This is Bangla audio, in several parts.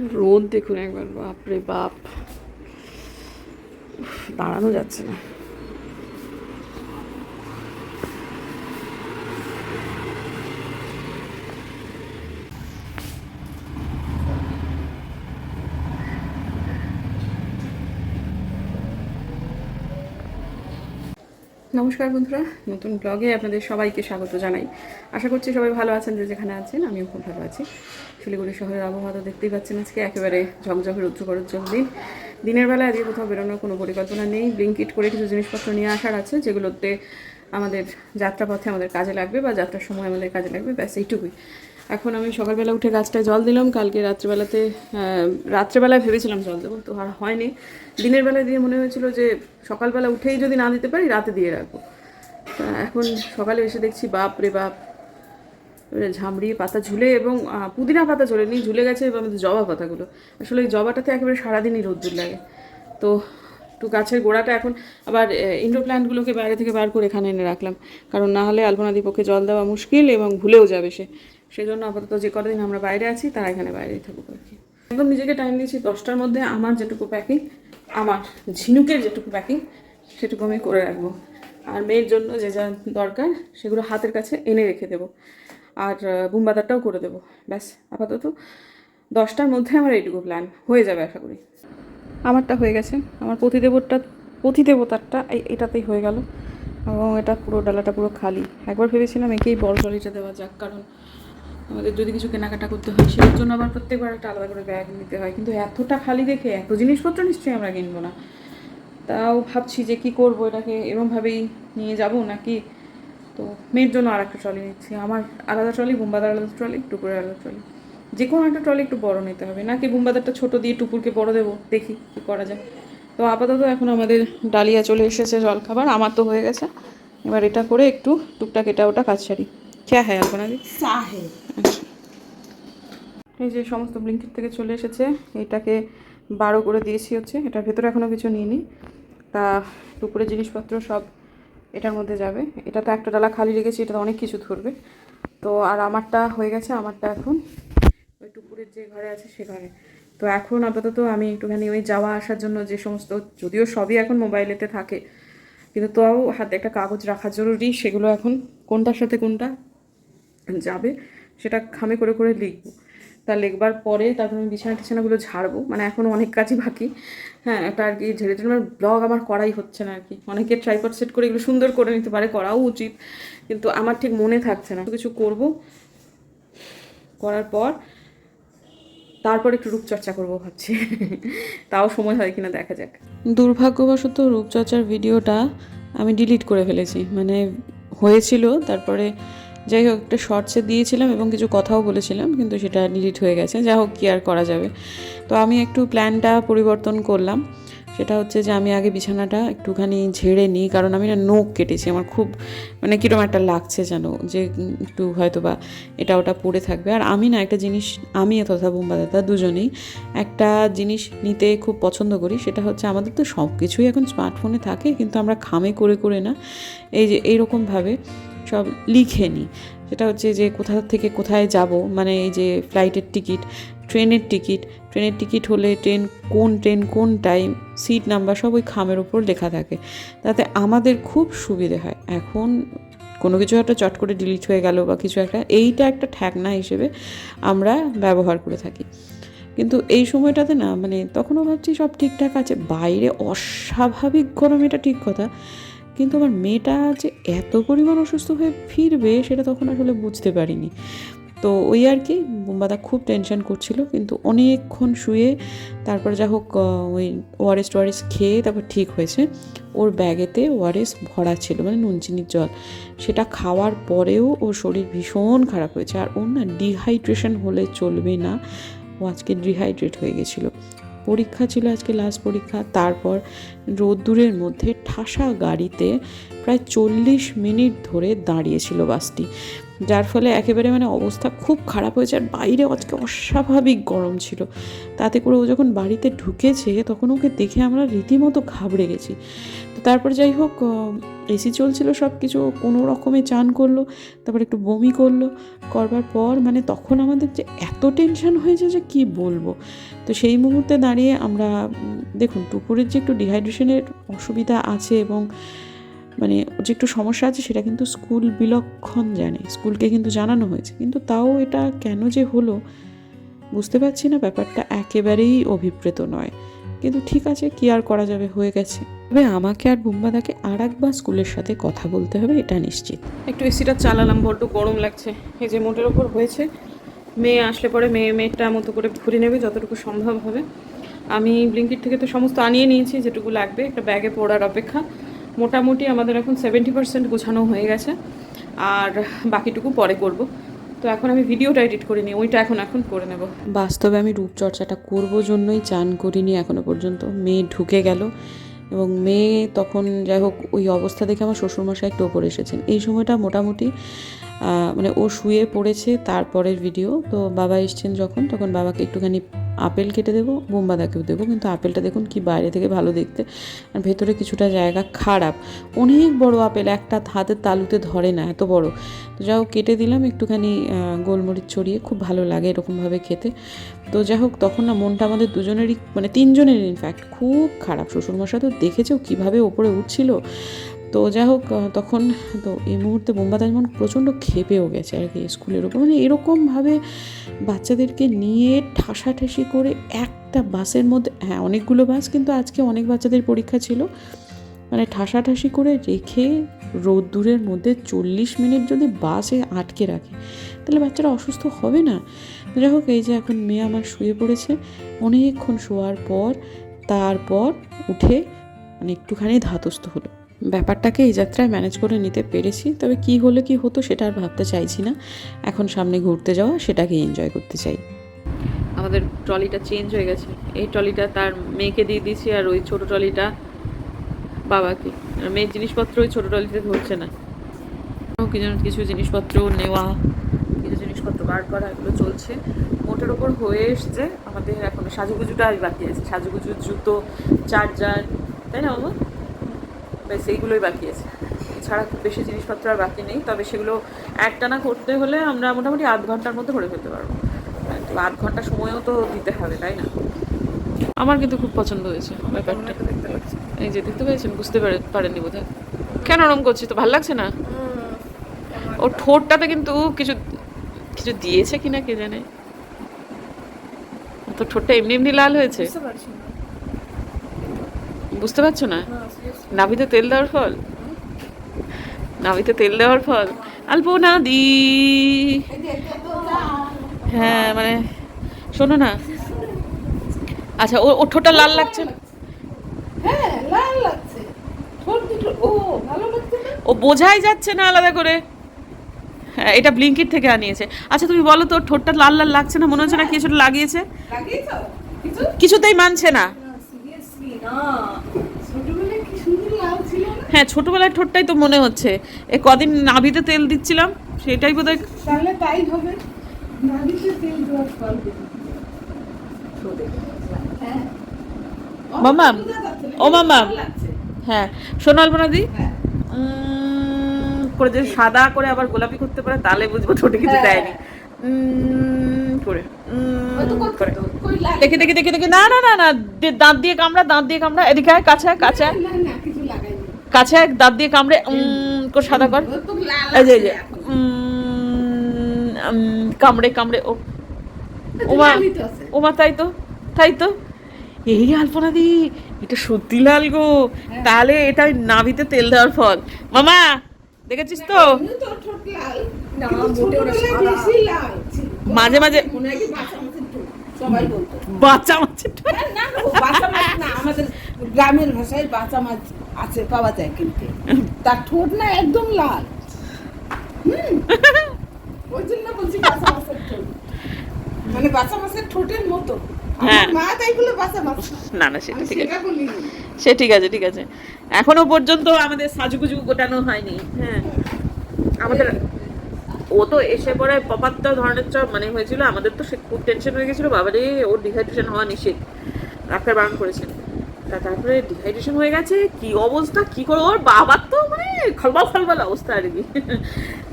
রোদ দেখুন একবার বাপরে বাপ। দাঁড়ানো যাচ্ছে না। নমস্কার বন্ধুরা, নতুন ব্লগে আপনাদের সবাইকে স্বাগত জানাই। আশা করছি সবাই ভালো আছেন, যে যেখানে আছেন, আমিও খুব ভালো আছি। শিলিগুড়ি শহরের আবহাওয়া তো দেখতেই পাচ্ছেন আজকে, একেবারে ঝকঝকে রুদ্রকরোজ্জ্বল দিন। দিনের বেলা আজকে কোথাও বেরোনোর কোনো পরিকল্পনা নেই। ব্লিঙ্কিট করে কিছু জিনিসপত্র নিয়ে আসার আছে, যেগুলোতে আমাদের যাত্রাপথে আমাদের কাজে লাগবে বা যাত্রার সময় আমাদের কাজে লাগবে, ব্যাস এইটুকুই। এখন আমি সকালবেলা উঠে গাছটায় জল দিলাম, কালকে রাত্রেবেলাতে রাত্রেবেলায় ভেবেছিলাম জল দেবো, তো আর হয়নি। দিনের বেলায় দিয়ে মনে হয়েছিল যে সকালবেলা উঠেই যদি না দিতে পারি, রাতে দিয়ে রাখব। এখন সকালে এসে দেখছি বাপ রে বাপ ঝামড়িয়ে পাতা ঝুলে এবং পুদিনা পাতা ঝুলে নি ঝুলে গেছে এবং জবা পাতাগুলো। আসলে এই জবাটাতে একেবারে সারাদিনই রোদ্দুর লাগে। তো একটু গাছের গোড়াটা এখন আবার ইনডোর প্ল্যান্টগুলোকে বাইরে থেকে বার করে এখানে এনে রাখলাম। কারণ না হলে আলপনা পক্ষে জল দেওয়া মুশকিল এবং ভুলেও যাবে সে। সেই জন্য আপাতত যে কদিন আমরা বাইরে আছি, তারা এখানে বাইরেই থাকুক আর কি। একদম নিজেকে টাইম দিয়েছি দশটার মধ্যে আমার যেটুকু প্যাকিং আমার ঝিনুকের যেটুকু প্যাকিং সেটুকু আমি করে রাখব। আর মেয়ের জন্য যে যা দরকার, সেগুলো হাতের কাছে এনে রেখে দেবো। আর বুমবাদারটাও করে দেবো। ব্যাস, আপাতত দশটার মধ্যে আমার এইটুকু প্ল্যান হয়ে যাবে আশা করি। আমারটা হয়ে গেছে। আমার পতিদেবতারটা পতিদেবতারটা এটাতেই হয়ে গেল। এবং এটা পুরো ডালাটা পুরো খালি। একবার ভেবেছিলাম একেই বড় জলিটা দেওয়া যাক, কারণ আমাদের যদি কিছু কেনাকাটা করতে হয়, সেটার জন্য আবার প্রত্যেকবার একটা আলাদা করে ব্যাগ নিতে হয়। কিন্তু এতটা খালি দেখে এত জিনিসপত্র নিশ্চয়ই আমরা কিনবো না। তাও ভাবছি যে কি করব, এটাকে এরমভাবেই নিয়ে যাব নাকি? তো মেয়ের জন্য আর একটা ট্রলি নিচ্ছি। আমার আলাদা ট্রলি বুম্বাদার আলাদা ট্রলি টুকুরের আলাদা ট্রলি যে কোনো একটা ট্রলি একটু বড় নিতে হবে। নাকি বুম্বাদারটা ছোট দিয়ে টুকুরকে বড় দেবো? দেখি কী করা যায়। তো আপাতত এখন আমাদের ডালিয়া চলে এসেছে জলখাবার। আমার তো হয়ে গেছে। এবার এটা করে একটু টুকটাক এটা ওটা কাজ সারি। ক্যা হ্যাঁ আপনার साहे আচ্ছা। এই যে সমস্ত ব্লিঙ্কিট থেকে চলে এসেছে এটাকে বারো করে দিয়েছি হচ্ছে এটার ভেতরে এখনও কিছু নিইনি। টা টুকুরের জিনিসপত্র সব এটার মধ্যে যাবে। এটা তো একটা ডালা খালি রেখেছি এটা তো অনেক কিছু ধরবে। তো আর আমারটা হয়ে গেছে আমারটা এখন ওই টুকুরের যে ঘরে আছে সে ঘরে। তো এখন আপাতত আমি একটুখানি ওই যাওয়া আসার জন্য যে সমস্ত যদিও সবই এখন মোবাইলেতে থাকে কিন্তু তাও হাতে একটা কাগজ রাখা জরুরি সেগুলো এখন কোনটার সাথে কোনটা যাবে, সেটা খামে করে করে লিখব। তা লিখবার পরে তারপর আমি বিছানা টিছানাগুলো ঝাড়বো মানে এখনও অনেক কাজই বাকি। হ্যাঁ একটা আর কি ঝেড়ে ঝেড়ে মানে ব্লগ আমার করাই হচ্ছে না আর কি। অনেকে ট্রাইপড সেট করে এগুলো সুন্দর করে নিতে পারে, করাও উচিত, কিন্তু আমার ঠিক মনে থাকছে না। কিছু করব, করার পর তারপর একটু রূপচর্চা করব ভাবছি। তাও সময় হয় কিনা দেখা যাক। দুর্ভাগ্যবশত রূপচর্চার ভিডিওটা আমি ডিলিট করে ফেলেছি মানে হয়েছিল, তারপরে যাই হোক, একটা শর্টসে দিয়েছিলাম এবং কিছু কথাও বলেছিলাম, কিন্তু সেটা ডিলিট হয়ে গেছে। যা হোক, কি আর করা যাবে? তো আমি একটু প্ল্যানটা পরিবর্তন করলাম। সেটা হচ্ছে যে, আমি আগে বিছানাটা একটুখানি ঝেড়ে নিই, কারণ আমি না নখ কেটেছি। আমার খুব মানে কীরকম একটা লাগছে যেন, যে একটু হয়তো বা এটা ওটা পড়ে থাকবে। আর আমি না একটা জিনিস, আমি তথা বোম্বা দাদা দুজনেই একটা জিনিস নিতে খুব পছন্দ করি। সেটা হচ্ছে আমাদের তো সব কিছুই এখন স্মার্টফোনে থাকে, কিন্তু আমরা খামে করে করে না, এই যে, এইরকমভাবে সব লিখে নিই। সেটা হচ্ছে যে কোথা থেকে কোথায় যাব মানে এই যে ফ্লাইটের টিকিট ট্রেনের টিকিট ট্রেনের টিকিট হলে ট্রেন কোন ট্রেন কোন টাইম সিট নাম্বার সব ওই খামের ওপর লেখা থাকে। তাতে আমাদের খুব সুবিধে হয়। এখন কোনো কিছু একটা চট করে ডিলিট হয়ে গেল বা কিছু একটা, এইটা একটা ঠ্যাকনা হিসেবে আমরা ব্যবহার করে থাকি। কিন্তু এই সময়টাতে না মানে তখনও ভাবছি সব ঠিকঠাক আছে। বাইরে অস্বাভাবিক গরম, এটা ঠিক কথা। কিন্তু আমার মেয়েটা যে এত পরিমাণ অসুস্থ হয়ে ফিরবে, সেটা তখন আসলে বুঝতে পারিনি। তো ওই আর কি, বোম্বাদা খুব টেনশন করছিল, কিন্তু অনেকক্ষণ শুয়ে তারপর যা হোক ওই ওআরএস টোয়ারেস খেয়ে তারপর ঠিক হয়েছে। ওর ব্যাগেতে ওআরএস ভরা ছিল মানে নুন চিনির জল। সেটা খাওয়ার পরেও ওর শরীর ভীষণ খারাপ হয়েছে। আর ওর না ডিহাইড্রেশন হলে চলবে না। ও আজকে ডিহাইড্রেট হয়ে গেছিল। পরীক্ষা ছিল আজকে লাস্ট পরীক্ষা, তারপর রোদ্দুরের মধ্যে ঠাসা গাড়িতে প্রায় চল্লিশ মিনিট ধরে দাঁড়িয়েছিল বাসটি। যার ফলে একেবারে মানে অবস্থা খুব খারাপ হয়েছে। আর বাইরে আজকে অস্বাভাবিক গরম ছিল। তাতে করে ও যখন বাড়িতে ঢুকেছে, তখন ওকে দেখে আমরা রীতিমতো ঘাবড়ে গেছি। তো তারপর যাই হোক এসি চলছিল সব কিছু কোনো রকমে চান করল, তারপর একটু বমি করল। করবার পর মানে তখন আমাদের যে এত টেনশন হয়েছে যে কি বলব? তো সেই মুহূর্তে দাঁড়িয়ে আমরা দেখুন টুকুরের যে একটু ডিহাইড্রেশনের অসুবিধা আছে এবং মানে যে একটু সমস্যা আছে সেটা কিন্তু স্কুল বিলক্ষণ জানে। স্কুলকে কিন্তু জানানো হয়েছে। কিন্তু তাও এটা কেন যে হলো, বুঝতে পারছি না। ব্যাপারটা একেবারেই অভিপ্রেত নয়। কিন্তু ঠিক আছে, কি আর করা যাবে? হয়ে গেছে। তবে আমাকে আর বুম্বাদাকে আর একবার স্কুলের সাথে কথা বলতে হবে, এটা নিশ্চিত। একটু এসিটা চালালাম, বড্ড গরম লাগছে। এই যে মোটের ওপর হয়েছে, মেয়ে আসলে পরে মেয়ে মেয়েটা মতো করে ঘুরে নেবে যতটুকু সম্ভব হবে। আমি ব্লিঙ্কিট থেকে তো সমস্ত আনিয়ে নিয়েছি, যেটুকু লাগবে। একটা ব্যাগে পড়ার অপেক্ষা। মোটামুটি আমাদের এখন সেভেন্টি পার্সেন্ট গোছানো হয়ে গেছে। আর বাকিটুকু পরে করব। তো এখন আমি ভিডিওটা এডিট করে নিই, ওইটা এখন এখন করে নেব। বাস্তবে আমি রূপচর্চাটা করব জন্যই, চান করিনি এখনও পর্যন্ত। মেয়ে ঢুকে গেল এবং মেয়ে তখন যাই হোক, ওই অবস্থা দেখে আমার শ্বশুরমশাই একটু ওপরে এসেছেন। এই সময়টা মোটামুটি মানে ও শুয়ে পড়েছে তারপরের ভিডিও তো বাবা এসছেন যখন, তখন বাবাকে একটুখানি আপেল কেটে দেবো বোম্বাদাকেও দেবো, কিন্তু আপেলটা দেখুন কি বাইরে থেকে ভালো দেখতে। আর ভেতরে কিছুটা জায়গা খারাপ। অনেক বড় আপেল একটা হাতের তালুতে ধরে না, এত বড়। তো যাই হোক, কেটে দিলাম, একটুখানি গোলমরিচ ছড়িয়ে খুব ভালো লাগে এরকমভাবে খেতে। তো যাই হোক, তখন না মনটা আমাদের দুজনেরই মানে তিনজনেরই ইনফ্যাক্ট খুব খারাপ। শ্বশুরমশাই তো দেখেছেও কীভাবে ওপরে উঠছিল। তো যাই হোক তখন তো এই মুহূর্তে বোম্বাদা যেমন প্রচণ্ড খেপেও গেছে আর কি স্কুলের ওপর মানে এরকমভাবে বাচ্চাদেরকে নিয়ে ঠাসাঠাসি করে একটা বাসের মধ্যে হ্যাঁ অনেকগুলো বাস কিন্তু আজকে অনেক বাচ্চাদের পরীক্ষা ছিল। মানে ঠাসাঠাসি করে রেখে রোদ্দুরের মধ্যে চল্লিশ মিনিট যদি বাসে আটকে রাখে, তাহলে বাচ্চারা অসুস্থ হবে না। যাই হোক, এই যে এখন মেয়ে আমার শুয়ে পড়েছে। অনেকক্ষণ শোয়ার পর, তারপর উঠে মানে একটুখানি ধাতস্থ হলো। ব্যাপারটাকে এই যাত্রায় ম্যানেজ করে নিতে পেরেছি, তবে কি হলে কি হতো সেটা আর ভাবতে চাইছি না। এখন সামনে ঘুরতে যাওয়া সেটাকে এনজয় করতে চাই। আমাদের ট্রলিটা চেঞ্জ হয়ে গেছে। এই ট্রলিটা তার মেয়েকে দিয়ে দিয়েছি, আর ওই ছোট ট্রলিটা বাবাকে। মেয়ের জিনিসপত্র ওই ছোট ট্রলিতে ধরছে না। কিছু জিনিসপত্র নেওয়া, কিছু জিনিসপত্র বার করা, এগুলো চলছে। মোটের ওপর হয়ে এসছে। আমাদের এখন সাজুগুজুটা বাকি আছে। সাজুগুজু জুতো, চার্জার, তাই না বাবা? ব্যাস এইগুলোই বাকি আছে। এছাড়া খুব বেশি জিনিসপত্র আর বাকি নেই তবে সেগুলো একটানা করতে হলে আমরা মোটামুটি আধ ঘণ্টার মধ্যে করে ফেলতে পারব। তো আধ ঘণ্টা সময়ও তো দিতে হবে তাই না? আমার কিন্তু খুব পছন্দ হয়েছে ব্যাপারটা। এই যে দেখতে পেয়েছেন বুঝতে পারে পারেননি বোধ কেন ওরম করছি তো ভালো লাগছে না? ও ঠোঁটটাতে কিন্তু কিছু কিছু দিয়েছে কিনা কে জানে? তো ঠোঁটটা এমনি এমনি লাল হয়েছে। বুঝতে পারছি না? না না, নাভিতে তেল দেওয়ার ফল? নাভিতে তেল দেওয়ার ফল? আলপনা দি। হ্যাঁ মানে শোনো না। আচ্ছা ও ও ঠোঁটটা লাল লাগছে না? হ্যাঁ লাল লাগছে। ও ভালো লাগছে ও বোঝাই যাচ্ছে না আলাদা করে। হ্যাঁ এটা ব্লিঙ্কিট থেকে আনিয়েছে। আচ্ছা তুমি বলো তো ঠোঁটটা লাল লাল লাগছে না? মনে হচ্ছে না কিছুটা লাগিয়েছে? লাগিয়েছো? কিছুতেই মানছে না। হ্যাঁ ছোটবেলার ঠোঁটটাই তো মনে হচ্ছে এ কদিন নাভিতে তেল দিচ্ছিলাম সেটাই বোধহয় তাহলে তাই হবে নাভিতে তেল দেওয়ার ফল দেবে ঠোঁটে। হ্যাঁ না, ও লাগছে। হ্যাঁ শোনো আলপনাদি হ্যাঁ। করে যে সাদা করে আবার গোলাপি করতে পারে তাহলে বুঝব ঠোঁটে কিছু হ্যাঁ। দেয়নি করে? দেখে দেখে দেখে দেখে। না না না না দাঁত দিয়ে কামড়া দাঁত দিয়ে কামড়া। এদিকে আয় কাছে আয়, কাছে আয়, কিছু আয়, দাঁত দিয়ে কামড়ে। করে সাদা কর। এই যে কামড়ে কামড়ে ও। ওমা ওমা তাই তো তাই তো। এই আলপনা দি এটা সত্যি লাল গো। হ্যাঁ। তাহলে এটা নাভিতে তেল দেওয়ার ফল। মামা দেখেছিস তো? ঠোঁট লাল। না, মোটে ওরা সাদা। মাঝে মাঝে- বাচ্চা মাছের। না, আমাদের গ্রামের ভাষায় বাচ্চা মাছ আছে পাওয়া যায় কিনতে। তার ঠোঁট না একদম লাল। ওই জন্য বলছি বাচ্চা মাছের ঠোঁট মানে বাচ্চা মাছের ঠোঁটের মতো। হ্যাঁ। না। না না সেটা ঠিক আছে। সে ঠিক আছে ঠিক আছে। এখনও পর্যন্ত আমাদের সাজুগুজু গোটানো হয়নি। হ্যাঁ। আমাদের ও তো এসে পরে পপাত্তা ধরনের চপ মানে হয়েছিল, আমাদের তো সে খুব টেনশন হয়ে গেছিল, বাবারে, ওর ডিহাইড্রেশন হওয়া নিষেধ। ডাক্তার বারণ করেছেন তা তারপরে ডিহাইড্রেশন হয়ে গেছে, কি অবস্থা, কি করে, ওর বাবার তো মানে খলবাল খলবাল অবস্থা আর কি।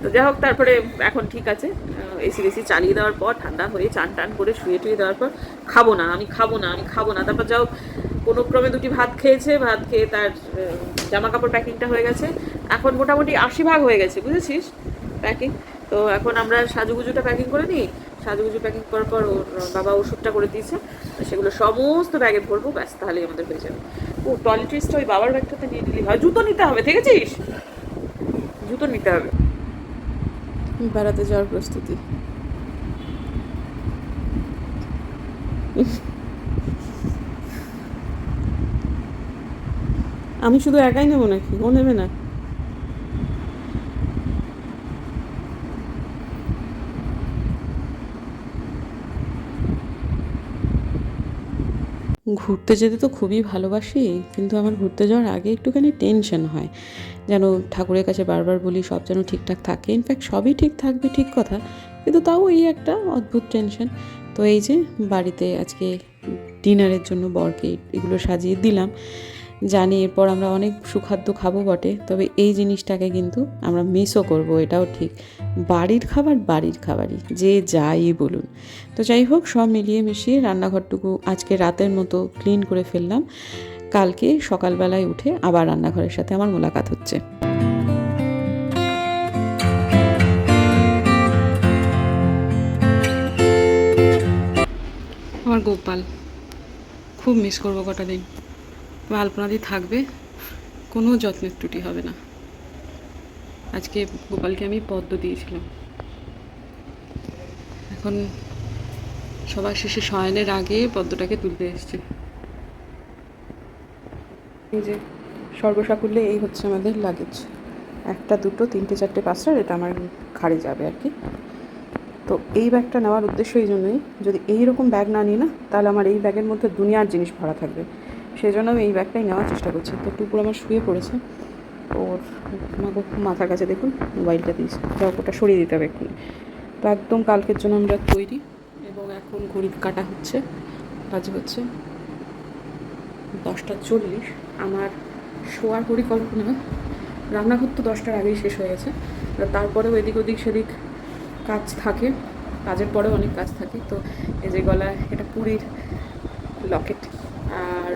তো যাই হোক, তারপরে এখন ঠিক আছে এসি বেসি চালিয়ে দেওয়ার পর, ঠান্ডা হয়ে চান টান করে শুয়ে টুয়ে দেওয়ার পর খাব না, আমি খাব না, আমি খাব না। তারপর যাও কোনো ক্রমে দুটি ভাত খেয়েছে, ভাত খেয়ে তার জামা কাপড় প্যাকিংটা হয়ে গেছে। এখন মোটামুটি আশি ভাগ হয়ে গেছে, বুঝেছিস? প্যাকিং তো এখন আমরা সাজুগুজুটা প্যাকিং করে নিই। সাজুগুজু প্যাকিং করার পর ওর বাবা ওষুধটা করে দিয়েছে। সেগুলো সমস্ত ব্যাগে ভরবো, ব্যাস, তাহলেই আমাদের হয়ে যাবে। ও টয়লেট্রিসটা ওই বাবার ব্যাগটাতে নিয়ে নিলি। হয়, জুতো নিতে হবে দেখেছিস জুতো নিতে হবে। বেড়াতে যাওয়ার প্রস্তুতি। আমি শুধু একাই নেব নাকি? ও নেবে না? ঘুরতে যেতে তো খুবই ভালোবাসি, কিন্তু আমার ঘুরতে যাওয়ার আগে একটুখানি টেনশন হয়। যেন ঠাকুরের কাছে বারবার বলি সব যেন ঠিকঠাক থাকে। ইনফ্যাক্ট সবই ঠিক থাকবে, ঠিক কথা। কিন্তু তাও এই একটা অদ্ভুত টেনশন তো এই যে বাড়িতে আজকে ডিনারের জন্য বরকে এগুলো সাজিয়ে দিলাম। জানি এরপর আমরা অনেক সুখাদ্য খাব বটে, তবে এই জিনিসটাকে কিন্তু আমরা মিসও করব, এটাও ঠিক। বাড়ির খাবার বাড়ির খাবারই, যে যাই বলুন। তো যাই হোক, সব মিলিয়ে মিশিয়ে রান্নাঘরটুকু আজকে রাতের মতো ক্লিন করে ফেললাম। কালকে সকালবেলায় উঠে আবার রান্নাঘরের সাথে আমার মোলাকাত হচ্ছে। আমার গোপাল, খুব মিস করব কটা দিন। আলপনাদি থাকবে, কোনো যত্নের ত্রুটি হবে না। আজকে গোপালকে আমি পদ্ম দিয়েছিলাম। এখন সবার শেষে শয়নের আগে পদ্মটাকে তুলতে এসছে। এই যে সর্বসাকুল্যে এই হচ্ছে আমাদের লাগেজ একটা, দুটো, তিনটে, চারটে পাঁচটা এটা আমার ঘাড়ে যাবে আর কি। তো এই ব্যাগটা নেওয়ার উদ্দেশ্য এই জন্যই, যদি এই রকম ব্যাগ না নিই না, তাহলে আমার এই ব্যাগের মধ্যে দুনিয়ার জিনিস ভরা থাকবে। সেই জন্য আমি এই ব্যাগটাই নেওয়ার চেষ্টা করছি। তো টুকুর আমার শুয়ে পড়েছে। ওর আমাকে খুব মাথার কাছে দেখুন, মোবাইলটা দিয়েছে। যা ওটা সরিয়ে দিতে হবে এক্ষুনি। তো একদম কালকের জন্য আমরা তৈরি। এবং এখন ঘড়ি কাটা হচ্ছে, বাজে হচ্ছে দশটা চল্লিশ। আমার শোয়ার পরিকল্পনা, রান্নাঘর তো দশটার আগেই শেষ হয়ে গেছে। তারপরেও এদিক ওদিক সেদিক কাজ থাকে, কাজের পরেও অনেক কাজ থাকে। তো এই যে গলায় এটা পুরীর লকেট, আর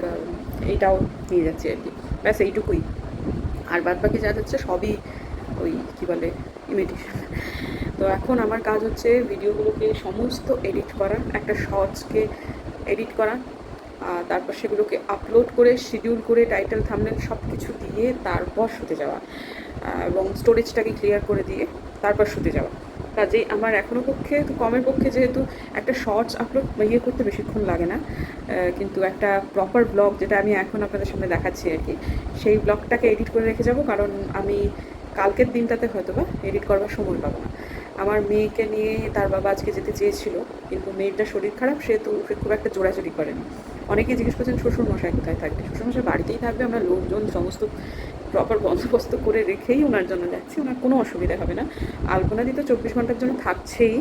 এইটাও নিয়ে যাচ্ছি আর কি। ব্যাস এইটুকুই। আর বাদ বাকি যা যাচ্ছে সবই ওই, কী বলে ইমিটেশন তো এখন আমার কাজ হচ্ছে ভিডিওগুলোকে সমস্ত এডিট করা, একটা শর্টসকে এডিট করা তারপর সেগুলোকে আপলোড করে শিডিউল করে টাইটেল থামনেল সব কিছু দিয়ে তারপর শুতে যাওয়া এবং স্টোরেজটাকে ক্লিয়ার করে দিয়ে তারপর শুতে যাওয়া। কাজেই আমার এখনও পক্ষে তো কমের পক্ষে যেহেতু একটা শর্টস আপলোড ইয়ে করতে বেশিক্ষণ লাগে না কিন্তু একটা প্রপার ব্লগ যেটা আমি এখন আপনাদের সামনে দেখাচ্ছি আর কি, সেই ব্লগটাকে এডিট করে রেখে যাব, কারণ আমি কালকের দিনটাতে হয়তো বা এডিট করবার সময় পাবো না। আমার মেয়েকে নিয়ে তার বাবা আজকে যেতে চেয়েছিল, কিন্তু মেয়েটার শরীর খারাপ সেহেতু সে খুব একটা জোড়াজোড়ি করেনি। অনেকেই জিজ্ঞেস করছেন শ্বশুর মশাই কোথায় থাকবে? শ্বশুর মশাই বাড়িতেই থাকবে, আমরা লোকজন, সমস্ত প্রপার বন্দোবস্ত করে রেখেই ওনার জন্য যাচ্ছি, ওনার কোনো অসুবিধা হবে না। আলপনাদি তো চব্বিশ ঘণ্টার জন্য থাকছেই।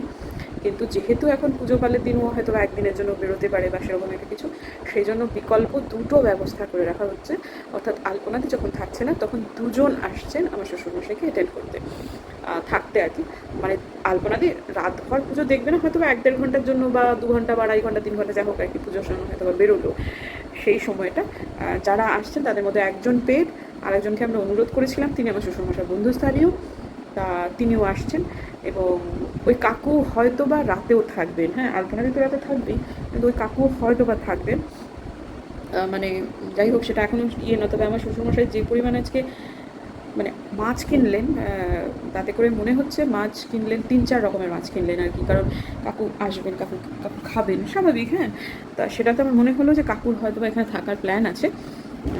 কিন্তু যেহেতু এখন পুজো পালের দিনও হয়তো বা একদিনের জন্য বেরোতে পারে বা সেরকম একটা কিছু, সেই জন্য বিকল্প দুটো ব্যবস্থা করে রাখা হচ্ছে। অর্থাৎ আলপনাতে যখন থাকছে না, তখন দুজন আসছেন আমার শ্বশুরমশাইকে অ্যাটেন্ড করতে। থাকতে আর কি। মানে আলপনাদি রাতভর পুজো দেখবে না হয়তো বা এক দেড় ঘণ্টার জন্য বা দু ঘণ্টা বা আড়াই ঘণ্টা, তিন ঘণ্টা যা হোক আর কি পুজোর সময় হয়তো বা বেরোলো। সেই সময়টা যারা আসছেন তাদের মধ্যে একজন পেড আরেকজনকে আমরা অনুরোধ করেছিলাম, তিনি আমার শ্বশুরমশাই বন্ধুস্থানীয়। তা তিনিও আসছেন এবং ওই কাকু হয়তো বা রাতেও থাকবেন হ্যাঁ আলপনা দিতে রাতে থাকবেই, কিন্তু ওই কাকু হয়তো বা থাকবেন মানে যাই হোক, সেটা এখনও ইয়ে না তবে আমার শ্বশুরমশাই যে পরিমাণ আজকে মানে মাছ কিনলেন তাতে করে মনে হচ্ছে মাছ কিনলেন, তিন চার রকমের মাছ কিনলেন আর কি, কারণ কাকু আসবেন, কাকু কাকু খাবেন, স্বাভাবিক হ্যাঁ। তা সেটাতে আমার মনে হলো যে কাকুর হয়তো এখানে থাকার প্ল্যান আছে।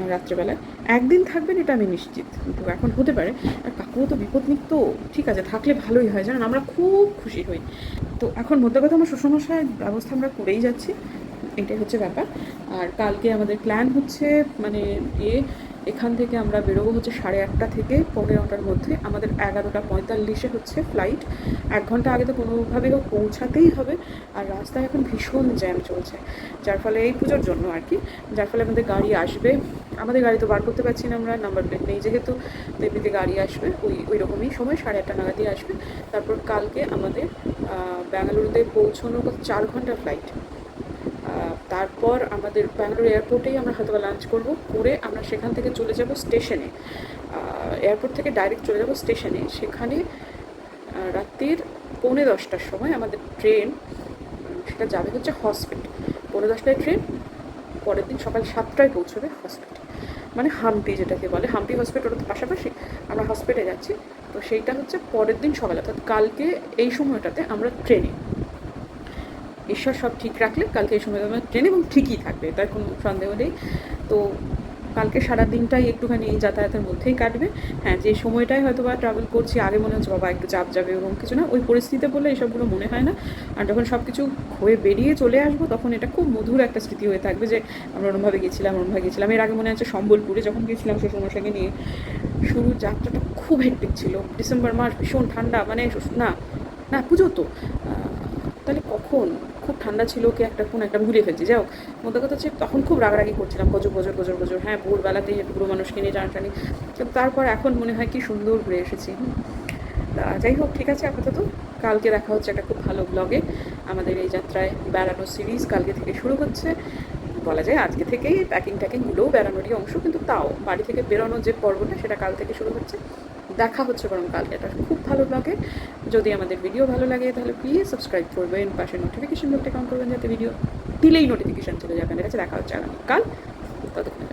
রাত্রেবেলায়। একদিন থাকবেন, এটা আমি নিশ্চিত। কিন্তু এখন হতে পারে, আর কাকুও তো বিপদনিক তো ঠিক আছে, থাকলে ভালোই হয়। জানেন, আমরা খুব খুশি হই। তো এখন মধ্যে কথা, আমার শ্বশুরমশায় ব্যবস্থা আমরা করেই যাচ্ছি। এটাই হচ্ছে ব্যাপার। আর কালকে আমাদের প্ল্যান হচ্ছে মানে ইয়ে এখান থেকে আমরা বেরোবো হচ্ছে সাড়ে আটটা থেকে পৌনে নটার মধ্যে। আমাদের এগারোটা পঁয়তাল্লিশে হচ্ছে ফ্লাইট এক ঘণ্টা আগে তো কোনোভাবে হোক পৌঁছাতেই হবে। আর রাস্তায় এখন ভীষণ জ্যাম চলছে। যার ফলে এই পুজোর জন্য আর কি। যার ফলে আমাদের গাড়ি আসবে। আমাদের গাড়ি তো বার করতে পারছি না আমরা নাম্বার প্লেট নেই যেহেতু। এমনিতে গাড়ি আসবে ওই ওই রকমই সময় সাড়ে আটটা নাগাদই আসবে। তারপর কালকে আমাদের আহ, বেঙ্গালুরুতে পৌঁছানোর চার ঘণ্টা ফ্লাইট তারপর আমাদের ব্যাঙ্গালোর এয়ারপোর্টেই আমরা হয়তো লাঞ্চ করব। করে আমরা সেখান থেকে চলে যাব স্টেশনে। এয়ারপোর্ট থেকে ডাইরেক্ট চলে যাব স্টেশনে। সেখানে রাত্রির পৌনে দশটার সময় আমাদের ট্রেন, সেটা যাবে হচ্ছে হসপিটাল। পৌনে দশটায় ট্রেন, পরের দিন সকাল সাতটায় পৌঁছবে হসপিটাল। মানে হাম্পি যেটাকে বলে। হাম্পি হসপিটাল ওটা পাশাপাশি আমরা হসপিটালে যাচ্ছি। তো সেইটা হচ্ছে পরের দিন সকালে। অর্থাৎ কালকে এই সময়টাতে আমরা ট্রেনে ঈশ্বর সব ঠিক রাখলে কালকে এই সময় আমরা ট্রেনে এবং ঠিকই থাকবে, তার কোনো সন্দেহ নেই। তো কালকে সারা দিনটাই একটুখানি এই যাতায়াতের মধ্যেই কাটবে। হ্যাঁ যে সময়টাই হয়তো বা ট্রাভেল করছি, আগে মনে হচ্ছে বাবা একটু চাপ যাবে এবং কিছু না। ওই পরিস্থিতিতে বললে এসবগুলো মনে হয় না। আর যখন সব কিছু হয়ে বেরিয়ে চলে আসব, তখন এটা খুব মধুর একটা স্মৃতি হয়ে থাকবে যে আমরা ওরমভাবে গেছিলাম ওরমভাবে গেছিলাম। এর আগে মনে আছে সম্বলপুরে যখন গেছিলাম শ্বশুরমশাইকে নিয়ে শুরু যাত্রাটা খুব হেক্টিক ছিল। ডিসেম্বর মাস ভীষণ ঠান্ডা মানে না না, পুজো তো। তাহলে কখন? খুব ঠান্ডা ছিল কি একটা কোন একটা ভুলে ফেলছি। যাই হোক মধ্যে কথা হচ্ছে তখন খুব রাগারাগি করছিলাম গজর গজর গজর গজর হ্যাঁ ভোরবেলাতেই একটু মানুষকে নিয়ে টানাটানি। কিন্তু তারপর এখন মনে হয় কি সুন্দর ঘুরে এসেছি। তা যাই হোক, ঠিক আছে আপাতত। কালকে দেখা হচ্ছে একটা খুব ভালো ব্লগে আমাদের এই যাত্রায় বেড়ানো সিরিজ কালকে থেকে শুরু হচ্ছে। বলা যায় আজকে থেকেই প্যাকিং ট্যাকিংগুলোও বেড়ানোরই অংশ, কিন্তু তাও বাড়ি থেকে বেরোনোর যে পর্বটা, সেটা কাল থেকে শুরু হচ্ছে। দেখা হচ্ছে বরং কালকে। একটা খুব ভালো ব্লগে যদি আমাদের ভিডিও ভালো লাগে, তাহলে প্লিজ সাবস্ক্রাইব করবেন, পাশে নোটিফিকেশন বেলটা অন করবেন, যাতে ভিডিও দিলেই নোটিফিকেশন চলে যাবেন কাছে দেখা হচ্ছে আগামীকাল। ততক্ষণ